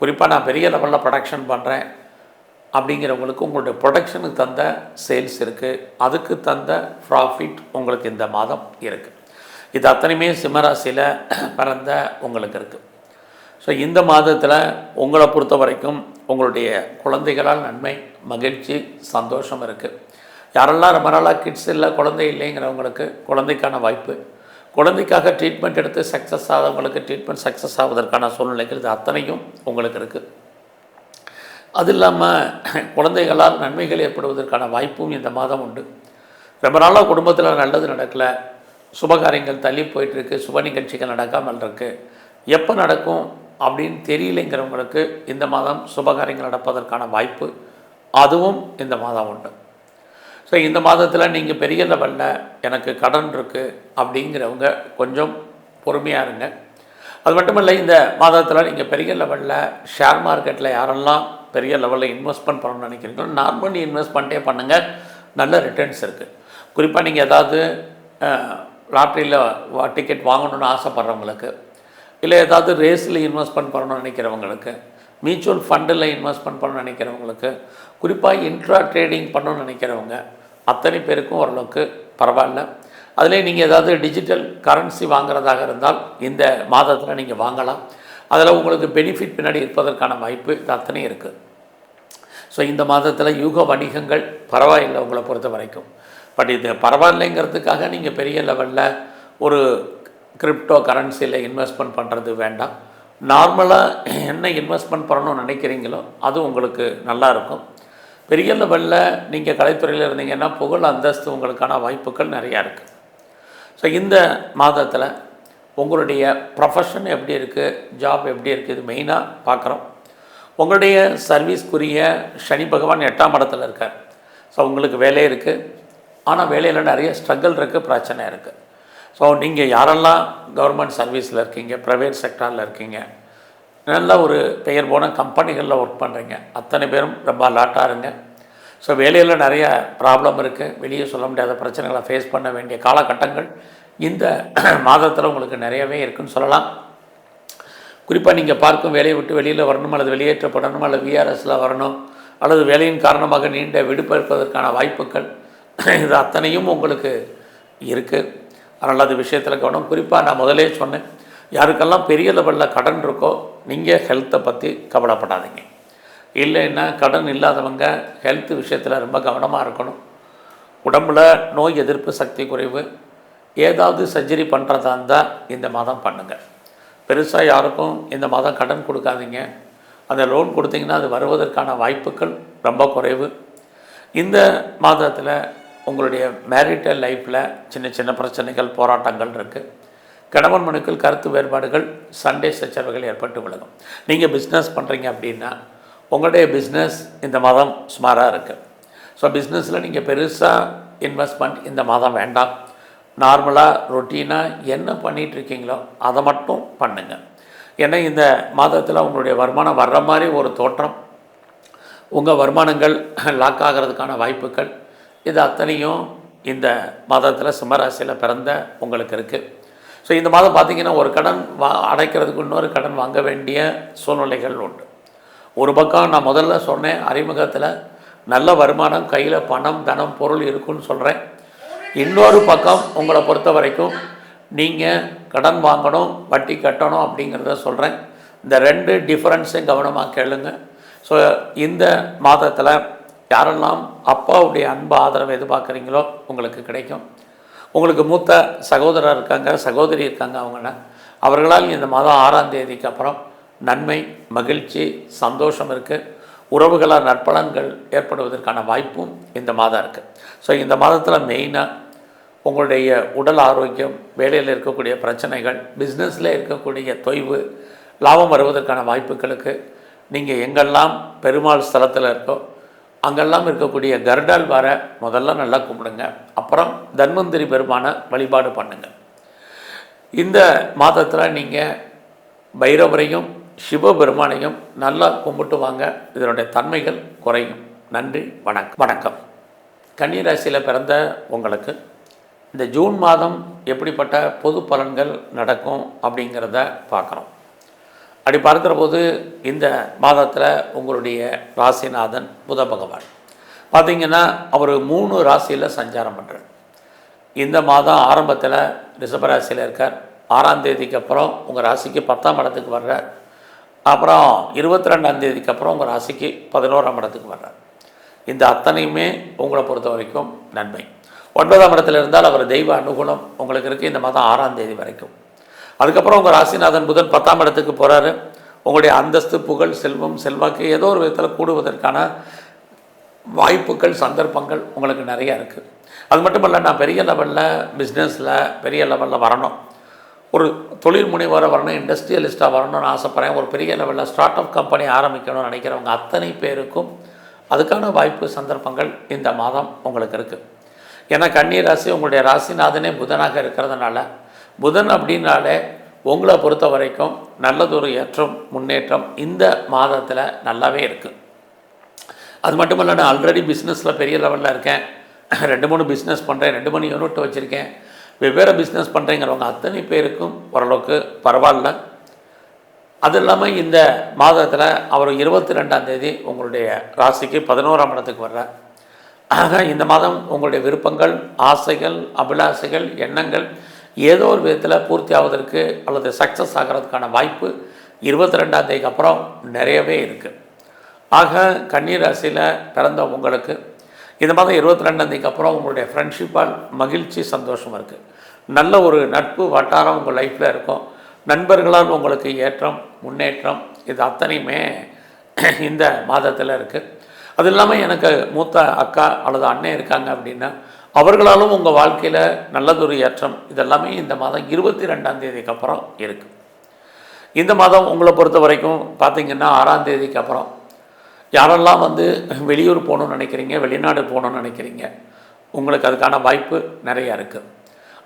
குறிப்பாக நான் பெரிய லெவலில் ப்ரொடக்ஷன் பண்ணுறேன் அப்படிங்கிறவங்களுக்கு உங்களுடைய ப்ரொடக்ஷனுக்கு தந்த சேல்ஸ் இருக்குது அதுக்கு தந்த ப்ராஃபிட் உங்களுக்கு இந்த மாதம் இருக்குது இது அத்தனையுமே சிம்மராசியில் *clears throat* பிறந்த உங்களுக்கு இருக்குது ஸோ இந்த மாதத்தில் உங்களை பொறுத்த வரைக்கும் உங்களுடைய குழந்தைகளால் நன்மை மகிழ்ச்சி சந்தோஷம் இருக்குது யாரெல்லாம் ரொம்ப நாளாக கிட்ஸ் இல்லை குழந்தை இல்லைங்கிறவங்களுக்கு குழந்தைக்கான வாய்ப்பு குழந்தைக்காக ட்ரீட்மெண்ட் எடுத்து சக்ஸஸ் ஆகிறவங்களுக்கு ட்ரீட்மெண்ட் சக்ஸஸ் ஆவதற்கான சூழ்நிலைகள் இது அத்தனையும் உங்களுக்கு இருக்குது அது இல்லாமல் குழந்தைகளால் நன்மைகள் ஏற்படுவதற்கான வாய்ப்பும் இந்த மாதம் உண்டு. ரொம்ப நாளாக குடும்பத்தில் நல்லது நடக்கலை. சுபகாரியங்கள் தள்ளி போயிட்டுருக்கு. சுப நிகழ்ச்சிகள் நடக்காமல் இருக்குது எப்போ நடக்கும் அப்படின்னு தெரியலைங்கிறவங்களுக்கு இந்த மாதம் சுபகாரியங்கள் நடப்பதற்கான வாய்ப்பு அதுவும் இந்த மாதம் உண்டு. ஸோ இந்த மாதத்தில் நீங்கள் பெரிய லெவலில் எனக்கு கடன் இருக்குது அப்படிங்கிறவங்க கொஞ்சம் பொறுமையாக இருங்க. அது மட்டும் இல்லை இந்த மாதத்தில் நீங்கள் பெரிய லெவலில் ஷேர் மார்க்கெட்டில் யாரெல்லாம் பெரிய லெவலில் இன்வெஸ்ட்மெண்ட் பண்ணணும்னு நினைக்கிறீங்களோ நார்மல் இன்வெஸ்ட்மெண்ட்டே பண்ணுங்கள் நல்ல ரிட்டர்ன்ஸ் இருக்குது குறிப்பாக நீங்கள் ஏதாவது லாட்ரியில் டிக்கெட் வாங்கணும்னு ஆசைப்பட்றவங்களுக்கு இல்லை ஏதாவது ரேஸில் இன்வெஸ்ட்மெண்ட் பண்ணணும்னு நினைக்கிறவங்களுக்கு மியூச்சுவல் ஃபண்டில் இன்வெஸ்ட்மெண்ட் பண்ணணும்னு நினைக்கிறவங்களுக்கு குறிப்பாக இன்ட்ரா ட்ரேடிங் பண்ணணும்னு நினைக்கிறவங்க அத்தனை பேருக்கும் ஓரளவுக்கு பரவாயில்ல. அதிலே நீங்கள் ஏதாவது டிஜிட்டல் கரன்சி வாங்குறதாக இருந்தால் இந்த மாதத்தில் நீங்கள் வாங்கலாம். அதில் உங்களுக்கு பெனிஃபிட் பின்னாடி இருப்பதற்கான வாய்ப்பு இது அத்தனை இருக்குது ஸோ இந்த மாதத்தில் யூக வணிகங்கள் பரவாயில்லை உங்களை பொறுத்த வரைக்கும். பட் இது பரவாயில்லைங்கிறதுக்காக நீங்கள் பெரிய லெவலில் ஒரு கிரிப்டோ கரன்சியில் இன்வெஸ்ட்மெண்ட் பண்ணுறது வேண்டாம். நார்மலாக என்ன இன்வெஸ்ட்மெண்ட் பண்ணணும்னு நினைக்கிறீங்களோ அது உங்களுக்கு நல்லா இருக்கும். பெரிய லெவலில் நீங்கள் கலைத்துறையில் இருந்தீங்கன்னா புகழ் அந்தஸ்து உங்களுக்கான வாய்ப்புகள் நிறையா இருக்குது ஸோ இந்த மாதத்தில் உங்களுடைய ப்ரொஃபஷன் எப்படி இருக்குது ஜாப் எப்படி இருக்குது இது மெயினாக பார்க்குறோம் உங்களுடைய சர்வீஸ்க்குரிய சனி பகவான் எட்டாம் இடத்துல இருக்கார். ஸோ உங்களுக்கு வேலை இருக்குது ஆனால் வேலையில் நிறைய ஸ்ட்ரகிள் இருக்குது பிரச்சனை இருக்குது ஸோ நீங்கள் யாரெல்லாம் கவர்மெண்ட் சர்வீஸில் இருக்கீங்க ப்ரைவேட் செக்டாரில் இருக்கீங்க நல்ல ஒரு பெயர் போன கம்பெனிகளில் ஒர்க் பண்ணுறீங்க அத்தனை பேரும் ரொம்ப அலாட்டாக இருங்க. ஸோ வேலையில் நிறைய ப்ராப்ளம் இருக்குது வெளியே சொல்ல முடியாத பிரச்சனைகளை ஃபேஸ் பண்ண வேண்டிய காலகட்டங்கள் இந்த *clears throat* மாதத்தில் உங்களுக்கு நிறையவே இருக்குன்னு சொல்லலாம். குறிப்பாக நீங்கள் பார்க்கும் வேலையை விட்டு வெளியில் வரணும் அல்லது வெளியேற்றப்படணும் அல்லது விஆர்எஸில் வரணும் அல்லது வேலையின் காரணமாக நீண்ட விடுப்பு இருப்பதற்கான வாய்ப்புகள் *clears throat* இது அத்தனையும் உங்களுக்கு இருக்குது அதனால் அது விஷயத்தில் கவனம். குறிப்பாக நான் முதலே சொன்னேன். யாருக்கெல்லாம் பெரிய லெவலில் கடன் இருக்கோ நீங்கள் ஹெல்த்தை பற்றி கவலைப்படாதீங்க. இல்லைன்னா கடன் இல்லாதவங்க ஹெல்த் விஷயத்தில் ரொம்ப கவனமாக இருக்கணும். உடம்புல நோய் எதிர்ப்பு சக்தி குறைவு ஏதாவது சர்ஜரி பண்ணுறதா இருந்தால் இந்த மாதம் பண்ணுங்கள் பெருசாக யாருக்கும் இந்த மாதம் கடன் கொடுக்காதீங்க. அந்த லோன் கொடுத்தீங்கன்னா அது வருவதற்கான வாய்ப்புகள் ரொம்ப குறைவு. இந்த மாதத்தில் உங்களுடைய மேரிட்டல் லைஃப்பில் சின்ன சின்ன பிரச்சனைகள் போராட்டங்கள் இருக்குது கணவன் மனுக்கள் கருத்து வேறுபாடுகள் சண்டே சச்சரவுகள் ஏற்பட்டு விலகும். நீங்கள் பிஸ்னஸ் பண்ணுறீங்க அப்படின்னா உங்களுடைய பிஸ்னஸ் இந்த மாதம் சுமாராக இருக்குது ஸோ பிஸ்னஸில் நீங்கள் பெருசாக இன்வெஸ்ட்மெண்ட் இந்த மாதம் வேண்டாம். நார்மலாக ரொட்டீனாக என்ன பண்ணிகிட்டு இருக்கீங்களோ அதை மட்டும் பண்ணுங்கள் ஏன்னா இந்த மாதத்தில் உங்களுடைய வருமானம் வர்ற மாதிரி ஒரு தோற்றம். உங்கள் வருமானங்கள் லாக் ஆகிறதுக்கான வாய்ப்புகள் இது அத்தனையும் இந்த மாதத்தில் சிம்மராசியில் பிறந்த உங்களுக்கு இருக்குது ஸோ இந்த மாதம் பார்த்திங்கன்னா ஒரு கடன் வா அடைக்கிறதுக்கு இன்னொரு கடன் வாங்க வேண்டிய சூழ்நிலைகள் உண்டு. ஒரு பக்கம் நான் முதல்ல சொன்னேன் அறிமுகத்தில் நல்ல வருமானம் கையில் பணம் தனம் பொருள் இருக்குன்னு சொல்கிறேன் இன்னொரு பக்கம் உங்களை பொறுத்த வரைக்கும் நீங்கள் கடன் வாங்கணும் வட்டி கட்டணும் அப்படிங்கிறத சொல்கிறேன் இந்த ரெண்டு டிஃப்ரென்ஸையும் கவனமாக கேளுங்க. ஸோ இந்த மாதத்தில் யாரெல்லாம் அப்பாவுடைய அன்பு ஆதரவு எதிர்பார்க்குறீங்களோ உங்களுக்கு கிடைக்கும். உங்களுக்கு மூத்த சகோதரர் இருக்காங்க சகோதரி இருக்காங்க அவங்கள அவர்களால் இந்த மாதம் ஆறாம் தேதிக்கு அப்புறம் நன்மை மகிழ்ச்சி சந்தோஷம் இருக்குது உறவுகளால் நற்பலன்கள் ஏற்படுவதற்கான வாய்ப்பும் இந்த மாதம் இருக்குது ஸோ இந்த மாதத்தில் மெயினாக உங்களுடைய உடல் ஆரோக்கியம் வேலையில் இருக்கக்கூடிய பிரச்சனைகள் பிஸ்னஸில் இருக்கக்கூடிய தொய்வு லாபம் வருவதற்கான வாய்ப்புகளுக்கு நீங்கள் எங்கெல்லாம் பெருமாள் ஸ்தலத்தில் இருக்கோ அங்கெல்லாம் இருக்கக்கூடிய கர்டால் வர முதல்ல நல்லா கும்பிடுங்க. அப்புறம் தன்வந்திரி பெருமான வழிபாடு பண்ணுங்க. இந்த மாதத்தில் நீங்கள் பைரவரையும் சிவபெருமானையும் நல்லா கும்பிட்டு வாங்க. இதனுடைய தன்மைகள் குறையும். நன்றி வணக்கம். வணக்கம். கன்னிராசியில் பிறந்த உங்களுக்கு இந்த ஜூன் மாதம் எப்படிப்பட்ட பொது பலன்கள் நடக்கும் அப்படிங்கிறத பார்க்குறோம் அப்படி பார்க்குற போது இந்த மாதத்தில் உங்களுடைய ராசிநாதன் புத பகவான். பார்த்தீங்கன்னா அவர் மூணு ராசியில் சஞ்சாரம் பண்ணுறார் இந்த மாதம் ஆரம்பத்தில் ரிஷபராசியில் இருக்கார். ஆறாம் தேதிக்கு அப்புறம் உங்கள் ராசிக்கு பத்தாம் இடத்துக்கு வர்றார். அப்புறம் இருபத்தி ரெண்டாம் தேதிக்கு அப்புறம் உங்கள் ராசிக்கு பதினோராம் இடத்துக்கு வர்றார். இந்த அத்தனையுமே உங்களை பொறுத்த வரைக்கும் நன்மை. ஒன்பதாம் இடத்துல இருந்தால் அவர் தெய்வ அனுகூலம் உங்களுக்கு இருக்குது இந்த மாதம் ஆறாம் தேதி வரைக்கும். அதுக்கப்புறம் உங்கள் ராசிநாதன் புதன் பத்தாம் இடத்துக்கு போகிறாரு உங்களுடைய அந்தஸ்து புகழ் செல்வம் செல்வாக்கு ஏதோ ஒரு விதத்தில் கூடுவதற்கான வாய்ப்புகள் சந்தர்ப்பங்கள் உங்களுக்கு நிறையா இருக்குது அது மட்டும் இல்லை நான் பெரிய லெவலில் பிஸ்னஸில் பெரிய லெவலில் வரணும். ஒரு தொழில் முனைவராக வரணும் இண்டஸ்ட்ரியலிஸ்ட்டாக வரணும்னு ஆசைப்பட்றேன். ஒரு பெரிய லெவலில் ஸ்டார்ட் அப் கம்பெனி ஆரம்பிக்கணும்னு நினைக்கிறவங்க அத்தனை பேருக்கும் அதுக்கான வாய்ப்பு சந்தர்ப்பங்கள் இந்த மாதம் உங்களுக்கு இருக்குது ஏன்னா கன்னி ராசி உங்களுடைய ராசிநாதனே புதனாக இருக்கிறதுனால புதன் அப்படின்னாலே உங்களை பொறுத்த வரைக்கும் நல்லதொரு ஏற்றம் முன்னேற்றம் இந்த மாதத்தில் நல்லாவே இருக்குது அது மட்டும் இல்லை நான் ஆல்ரெடி பிஸ்னஸில் பெரிய லெவலில் இருக்கேன். ரெண்டு மூணு பிஸ்னஸ் பண்ணுறேன் ரெண்டு மூணு யூனிட் வச்சுருக்கேன். வெவ்வேறு பிஸ்னஸ் பண்ணுறேங்கிறவங்க அத்தனை பேருக்கும் ஓரளவுக்கு பரவாயில்ல. அது இல்லாமல் இந்த மாதத்தில் அவர் இருபத்தி ரெண்டாம் தேதி உங்களுடைய ராசிக்கு பதினோராம் இடத்துக்கு வர்ற ஆக இந்த மாதம் உங்களுடைய விருப்பங்கள் ஆசைகள் அபிலாசைகள் எண்ணங்கள் ஏதோ ஒரு விதத்தில் பூர்த்தி ஆவதற்கு அல்லது சக்ஸஸ் ஆகிறதுக்கான வாய்ப்பு இருபத்தி ரெண்டாம் தேதிக்கு அப்புறம் நிறையவே இருக்குது ஆக கண்ணீர் ராசியில் பிறந்த உங்களுக்கு இந்த மாதம் இருபத்தி ரெண்டாம் தேதிக்கு அப்புறம் உங்களுடைய ஃப்ரெண்ட்ஷிப்பால் மகிழ்ச்சி சந்தோஷம் இருக்குது நல்ல ஒரு நட்பு வட்டாரம் உங்கள் லைஃப்பில் இருக்கும். நண்பர்களால் உங்களுக்கு ஏற்றம் முன்னேற்றம் இது அத்தனையுமே இந்த மாதத்தில் இருக்குது அது இல்லாமல் எனக்கு மூத்த அக்கா அல்லது அண்ணன் இருக்காங்க அப்படின்னா அவர்களாலும் உங்கள் வாழ்க்கையில் நல்லதொரு ஏற்றம். இதெல்லாமே இந்த மாதம் இருபத்தி ரெண்டாம் தேதிக்கு அப்புறம் இருக்குது இந்த மாதம் உங்களை பொறுத்த வரைக்கும் பார்த்திங்கன்னா ஆறாம் தேதிக்கு அப்புறம். யாரெல்லாம் வந்து வெளியூர் போகணும்னு நினைக்கிறீங்க வெளிநாடு போகணுன்னு நினைக்கிறீங்க உங்களுக்கு அதுக்கான வாய்ப்பு நிறையா இருக்குது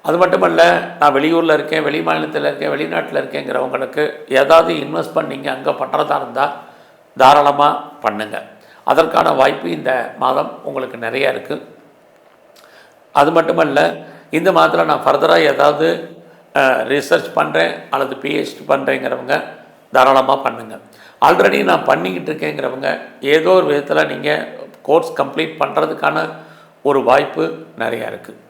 அது மட்டுமல்ல நான் வெளியூரில் இருக்கேன் வெளி மாநிலத்தில் இருக்கேன் வெளிநாட்டில் இருக்கேங்கிறவங்களுக்கு ஏதாவது இன்வெஸ்ட் பண்ணிங்க அங்கே பண்ணுறதா இருந்தால் தாராளமாக பண்ணுங்கள் அதற்கான வாய்ப்பு இந்த மாதம் உங்களுக்கு நிறையா இருக்குது அது மட்டுமல்ல இந்த மாதத்தில் நான் ஃபர்தராக ஏதாவது ரிசர்ச் பண்ணுறேன் அல்லது பிஹெச்டி பண்ணுறேங்கிறவங்க தாராளமாக பண்ணுங்கள் ஆல்ரெடி நான் பண்ணிக்கிட்டு இருக்கேங்கிறவங்க ஏதோ ஒரு விதத்தில் நீங்கள் கோர்ஸ் கம்ப்ளீட் பண்ணுறதுக்கான ஒரு வாய்ப்பு நிறையா இருக்குது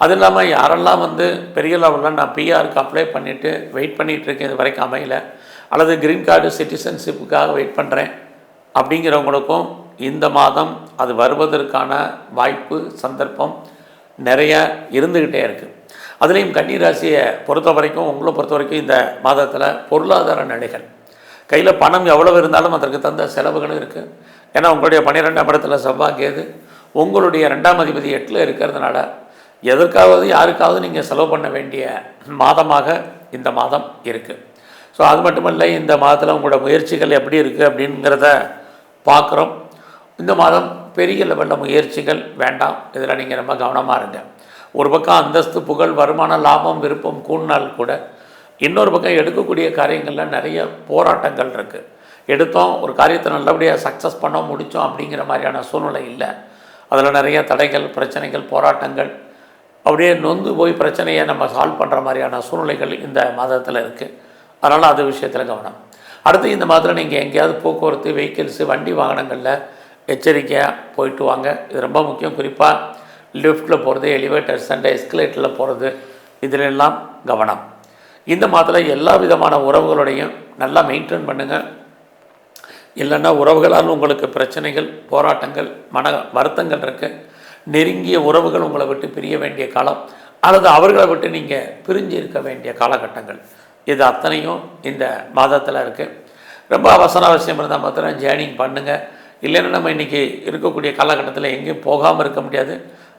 அது இல்லாமல் யாரெல்லாம் வந்து பெரிய லெவலில் நான் பிஆருக்கு அப்ளை பண்ணிவிட்டு வெயிட் பண்ணிகிட்டு இருக்கேன் இது வரைக்கும் அமையல அல்லது க்ரீன் கார்டு சிட்டிசன்ஷிப்புக்காக வெயிட் பண்ணுறேன் அப்படிங்கிறவங்களுக்கும் இந்த மாதம் அது வருவதற்கான வாய்ப்பு சந்தர்ப்பம் நிறைய இருந்துக்கிட்டே இருக்குது அதுலேயும் கன்னிராசியை பொறுத்த வரைக்கும் உங்களை பொறுத்த வரைக்கும் இந்த மாதத்தில் பொருளாதார நிலைகள். கையில் பணம் எவ்வளவு இருந்தாலும் அதற்கு தந்த செலவுகளும் இருக்குது ஏன்னா உங்களுடைய பன்னிரெண்டாம் இடத்துல செவ்வாய் கேது. உங்களுடைய ரெண்டாம் அதிபதி எட்டில் இருக்கிறதுனால எதற்காவது யாருக்காவது நீங்கள் செலவு பண்ண வேண்டிய மாதமாக இந்த மாதம் இருக்குது ஸோ அது மட்டுமல்ல இந்த மாதத்தில் உங்களோட முயற்சிகள் எப்படி இருக்குது அப்படிங்கிறத பார்க்குறோம். இந்த மாதம் பெரிய லெவலில் முயற்சிகள் வேண்டாம். இதில் நீங்கள் ரொம்ப கவனமாக இருங்க. ஒரு பக்கம் அந்தஸ்து புகழ் வருமானம் லாபம் விருப்பம் கூடினால் கூட இன்னொரு பக்கம் எடுக்கக்கூடிய காரியங்களில் நிறைய போராட்டங்கள் இருக்குது எடுத்தோம் ஒரு காரியத்தை நல்லபடியாக சக்ஸஸ் பண்ணோம் முடித்தோம் அப்படிங்கிற மாதிரியான சூழ்நிலை இல்லை. அதில் நிறைய தடைகள் பிரச்சனைகள் போராட்டங்கள் அப்படியே நொந்து போய் பிரச்சனையை நம்ம சால்வ் பண்ணுற மாதிரியான சூழ்நிலைகள் இந்த மாதத்தில் இருக்குது அதனால் அது விஷயத்தில் கவனம். அடுத்து இந்த மாதத்தில் நீங்கள் எங்கேயாவது போக்குவரத்து வெஹிக்கிள்ஸு வண்டி வாகனங்களில் எச்சரிக்கையாக போயிட்டு வாங்க. இது ரொம்ப முக்கியம். குறிப்பாக லிஃப்ட்டில் போகிறது எலிவேட்டர்ஸ் அண்ட் எஸ்கலேட்டரில் போகிறது இதிலெல்லாம் கவனம். இந்த மாதத்தில் எல்லா விதமான உறவுகளோடையும் நல்லா மெயின்டைன் பண்ணுங்கள் இல்லைன்னா உறவுகளால் உங்களுக்கு பிரச்சனைகள் போராட்டங்கள் மன வருத்தங்கள் இருக்குது நெருங்கிய உறவுகள் உங்களை விட்டு பிரிய வேண்டிய காலம் அல்லது அவர்களை விட்டு நீங்கள் பிரிஞ்சு இருக்க வேண்டிய காலகட்டங்கள். இது அத்தனையும் இந்த மாதத்தில் இருக்குது ரொம்ப அவசர அவசியம் இருந்தால் மாத்திரம் ஜேர்னிங் பண்ணுங்கள் இல்லைன்னா நம்ம இன்றைக்கி இருக்கக்கூடிய காலகட்டத்தில் எங்கேயும் போகாமல் இருக்க முடியாது.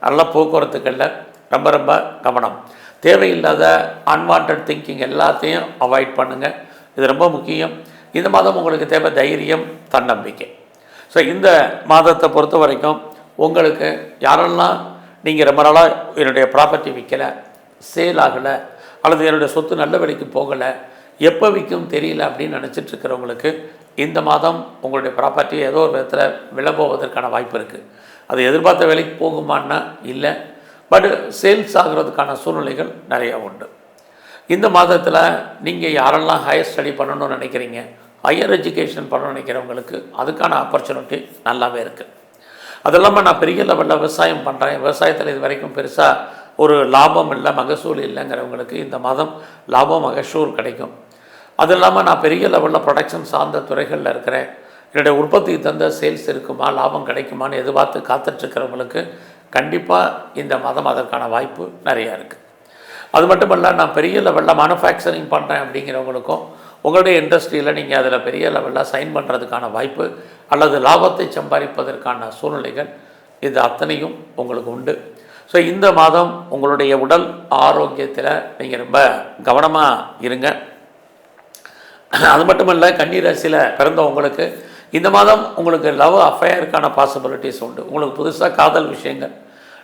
நல்ல போக்குவரத்துக்களில் ரொம்ப ரொம்ப கவனம். தேவையில்லாத அன்வான்ட் திங்கிங் எல்லாத்தையும் அவாய்ட் பண்ணுங்கள் இது ரொம்ப முக்கியம். இந்த மாதம் உங்களுக்கு தேவை தைரியம் தன்னம்பிக்கை. ஸோ இந்த மாதத்தை பொறுத்த வரைக்கும் உங்களுக்கு யாரெல்லாம் நீங்கள் ரொம்ப நாளாக என்னுடைய ப்ராப்பர்ட்டி விற்கலை சேல் ஆகலை அல்லது என்னுடைய சொத்து நல்ல விலைக்கு போகலை எப்போ விற்கும் தெரியல அப்படின்னு நினச்சிட்டு இருக்கிறவங்களுக்கு இந்த மாதம் உங்களுடைய ப்ராப்பர்ட்டி ஏதோ ஒரு விதத்தில் விலை போவதற்கான வாய்ப்பு இருக்குது அது எதிர்பார்த்த வேலைக்கு போகுமான்னா இல்லை. பட் சேல்ஸ் ஆகிறதுக்கான சூழ்நிலைகள் நிறையா உண்டு. இந்த மாதத்தில் நீங்கள் யாரெல்லாம் ஹையர் ஸ்டடி பண்ணணும்னு நினைக்கிறீங்க ஹையர் எஜுகேஷன் பண்ணணும்னு நினைக்கிறவங்களுக்கு அதுக்கான ஆப்பர்ச்சுனிட்டி நல்லாவே இருக்குது அது இல்லாமல் நான் பெரிய லெவலில் விவசாயம் பண்ணுறேன் விவசாயத்தில் இது வரைக்கும் பெருசாக ஒரு லாபம் இல்லை மகசூல் இல்லைங்கிறவங்களுக்கு இந்த மாதம் லாபம் மகசூல் கிடைக்கும். அது இல்லாமல் நான் பெரிய லெவலில் ப்ரொடக்ஷன் சார்ந்த துறைகளில் இருக்கிறேன். என்னுடைய உற்பத்திக்கு தந்த சேல்ஸ் இருக்குமா லாபம் கிடைக்குமான்னு எதிர்பார்த்து காத்துட்ருக்கிறவங்களுக்கு கண்டிப்பாக இந்த மாதம் அதற்கான வாய்ப்பு நிறையா இருக்குது அது மட்டுமல்ல நான் பெரிய லெவலில் மேனுஃபேக்சரிங் பண்ணுறேன் அப்படிங்கிறவங்களுக்கும் உங்களுடைய இண்டஸ்ட்ரியில் நீங்கள் அதில் பெரிய லெவலில் சைன் பண்ணுறதுக்கான வாய்ப்பு அல்லது லாபத்தை சம்பாதிப்பதற்கான சூழ்நிலைகள் இது அத்தனையும் உங்களுக்கு உண்டு. ஸோ இந்த மாதம் உங்களுடைய உடல் ஆரோக்கியத்தில் நீங்கள் ரொம்ப கவனமாக இருங்க. அது மட்டுமல்ல கன்னிராசியில் பிறந்த பிறந்தவங்களுக்கு இந்த மாதம் உங்களுக்கு லவ் அஃபேருக்கான பாசிபிலிட்டிஸ் உண்டு. உங்களுக்கு புதுசாக காதல் விஷயங்கள்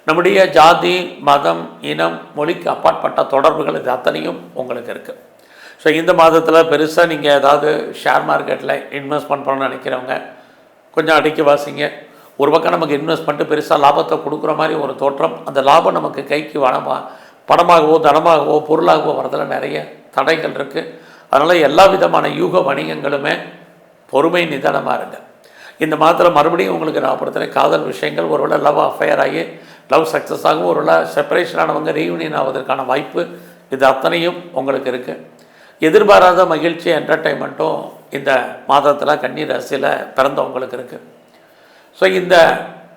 நம்முடைய ஜாதி மதம் இனம் மொழிக்கு அப்பாற்பட்ட தொடர்புகள் இது அத்தனையும் உங்களுக்கு இருக்குது ஸோ இந்த மாதத்தில் பெருசாக நீங்கள் ஏதாவது ஷேர் மார்க்கெட்டில் இன்வெஸ்ட்மெண்ட் பண்ணணும்னு நினைக்கிறவங்க கொஞ்சம் அடிக்க வாசிங்க. ஒரு பக்கம் நமக்கு இன்வெஸ்ட் பண்ணிட்டு பெருசாக லாபத்தை கொடுக்குற மாதிரி ஒரு தோற்றம் அந்த லாபம் நமக்கு கைக்கு வனமாக பணமாகவோ தனமாகவோ பொருளாகவோ வரதில் நிறைய தடைகள் இருக்குது அதனால் எல்லா விதமான யூக வணிகங்களுமே பொறுமை நிதானமாக இருங்க. இந்த மாதத்தில் மறுபடியும் உங்களுக்கு நான் பொறுத்தவரை காதல் விஷயங்கள் ஒருவேளை லவ் அஃபையர் ஆகி லவ் சக்ஸஸ் ஆகும் ஒருவேளை செப்பரேஷன் ஆனவங்க ரீயூனியன் ஆவதற்கான வாய்ப்பு இது அத்தனையும் உங்களுக்கு இருக்குது எதிர்பாராத மகிழ்ச்சி என்டர்டைன்மெண்ட்டும் இந்த மாதத்தில் கன்னி ராசியில் பிறந்தவங்களுக்கு இருக்குது ஸோ இந்த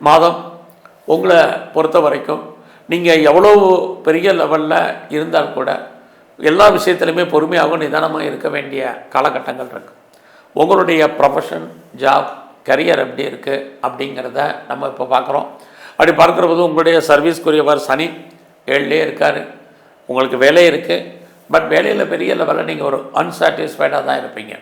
மாதம் உங்களை பொறுத்த வரைக்கும் நீங்கள் எவ்வளோ பெரிய லெவலில் இருந்தால் கூட எல்லா விஷயத்துலையுமே பொறுமையாகவும் நிதானமாக இருக்க வேண்டிய காலகட்டங்கள் இருக்குது உங்களுடைய ப்ரொஃபஷன் ஜாப் கரியர் எப்படி இருக்குது அப்படிங்கிறத நம்ம இப்போ பார்க்குறோம். அப்படி பார்க்குற போது உங்களுடைய சர்வீஸ்க்குரியவர் சனி ஏழுலேயே இருக்கார். உங்களுக்கு வேலை இருக்குது பட் வேலையில் பெரிய லெவலில் நீங்கள் ஒரு அன்சாட்டிஸ்ஃபைடாக தான் இருப்பீங்க.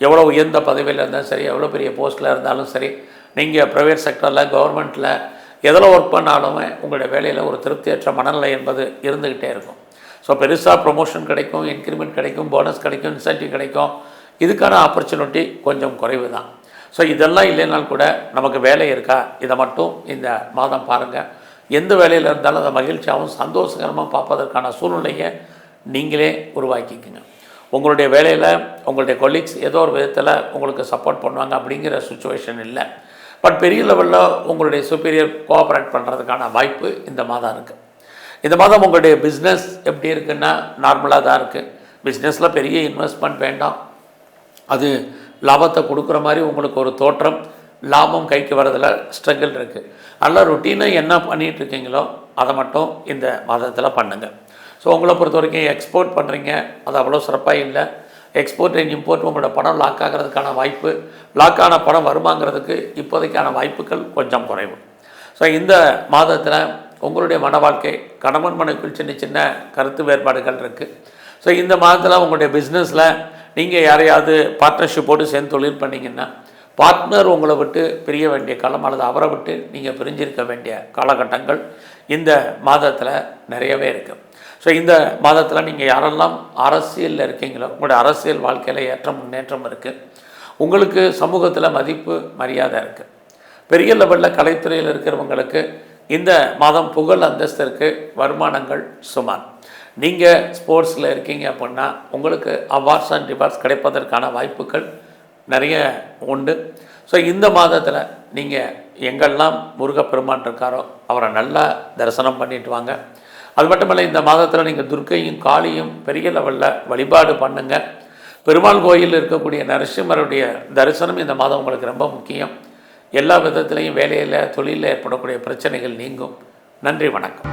எவ்வளோ உயர்ந்த பதவியில் இருந்தாலும் சரி எவ்வளோ பெரிய போஸ்ட்டில் இருந்தாலும் சரி நீங்கள் ப்ரைவேட் செக்டரில் கவர்மெண்ட்டில் எதில் ஒர்க் பண்ணாலுமே உங்களுடைய வேலையில் ஒரு திருப்தியற்ற மனநிலை என்பது இருந்துக்கிட்டே இருக்கும். ஸோ பெருசாக ப்ரொமோஷன் கிடைக்கும் இன்க்ரிமெண்ட் கிடைக்கும் போனஸ் கிடைக்கும் இன்சென்டிவ் கிடைக்கும். இதுக்கான ஆப்பர்ச்சுனிட்டி கொஞ்சம் குறைவு தான் ஸோ இதெல்லாம் இல்லைனால் கூட நமக்கு வேலை இருக்கா? இதை மட்டும் இந்த மாதம் பாருங்கள் எந்த வேலையில் இருந்தாலும் அதை மகிழ்ச்சியாகவும் சந்தோஷகரமாக பார்ப்பதற்கான சூழ்நிலையை நீங்களே உருவாக்கிக்கோங்க. உங்களுடைய வேலையில் உங்களுடைய கொலீக்ஸ் ஏதோ ஒரு விதத்தில் உங்களுக்கு சப்போர்ட் பண்ணுவாங்க அப்படிங்கிற சுச்சுவேஷன் இல்லை. பட் பெரிய லெவலில் உங்களுடைய சுப்பீரியர் கோஆப்ரேட் பண்ணுறதுக்கான வாய்ப்பு இந்த மாதம் இருக்குது இந்த மாதம் உங்களுடைய பிஸ்னஸ் எப்படி இருக்குன்னா நார்மலாக தான் இருக்குது பிஸ்னஸில் பெரிய இன்வெஸ்ட்மெண்ட் வேண்டாம். அது லாபத்தை கொடுக்குற மாதிரி உங்களுக்கு ஒரு தோற்றம் லாபம் கைக்கு வரதில் ஸ்ட்ரகிள் இருக்குது அதனால் ருட்டீனாக என்ன பண்ணிகிட்டு இருக்கீங்களோ அதை மட்டும் இந்த மாதத்தில் பண்ணுங்கள் ஸோ உங்களை பொறுத்த வரைக்கும் எக்ஸ்போர்ட் பண்ணுறீங்க அது அவ்வளோ சிறப்பாக இல்லை. எக்ஸ்போர்ட் அண்ட் இம்போர்ட் உங்களோட பணம் லாக் ஆகிறதுக்கான வாய்ப்பு லாக் ஆன பணம் வருமாங்கிறதுக்கு இப்போதைக்கான வாய்ப்புகள் கொஞ்சம் குறைவு. ஸோ இந்த மாதத்தில் உங்களுடைய மன வாழ்க்கை கணவன் மனைக்குள் சின்ன சின்ன கருத்து வேறுபாடுகள் இருக்குது ஸோ இந்த மாதத்தில் உங்களுடைய பிஸ்னஸில் நீங்கள் யாரையாவது பார்ட்னர்ஷிப்போடு சேர்ந்து தொழில் பண்ணிங்கன்னா பார்ட்னர் உங்களை விட்டு பிரிய வேண்டிய காலம் அல்லது அவரை விட்டு நீங்கள் பிரிஞ்சிருக்க வேண்டிய காலகட்டங்கள் இந்த மாதத்தில் நிறையவே இருக்குது ஸோ இந்த மாதத்தில் நீங்கள் யாரெல்லாம் அரசியலில் இருக்கீங்களோ உங்களுடைய அரசியல் வாழ்க்கையில் ஏற்றம் முன்னேற்றம் இருக்குது உங்களுக்கு சமூகத்தில் மதிப்பு மரியாதை இருக்குது பெரிய லெவலில் கலைத்துறையில் இருக்கிறவங்களுக்கு இந்த மாதம் புகழ் அந்தஸ்திற்கு வருமானங்கள் சுமார். நீங்கள் ஸ்போர்ட்ஸில் இருக்கீங்க அப்படின்னா உங்களுக்கு அவார்ட்ஸ் அண்ட் ரிவார்ட்ஸ் கிடைப்பதற்கான வாய்ப்புகள் நிறைய உண்டு. ஸோ இந்த மாதத்தில் நீங்கள் எங்கெல்லாம் முருகப்பெருமான் இருக்காரோ அவரை நல்லா தரிசனம் பண்ணிட்டு வாங்க. அது மட்டுமல்ல இந்த மாதத்தில் நீங்கள் துர்க்கையும் காளியும் பெரிய லெவலில் வழிபாடு பண்ணுங்கள் பெருமாள் கோயிலில் இருக்கக்கூடிய நரசிம்மருடைய தரிசனம் இந்த மாதம் உங்களுக்கு ரொம்ப முக்கியம். எல்லா விதத்திலையும் வேலையில் தொழிலில் ஏற்படக்கூடிய பிரச்சனைகள் நீங்கும். நன்றி வணக்கம்.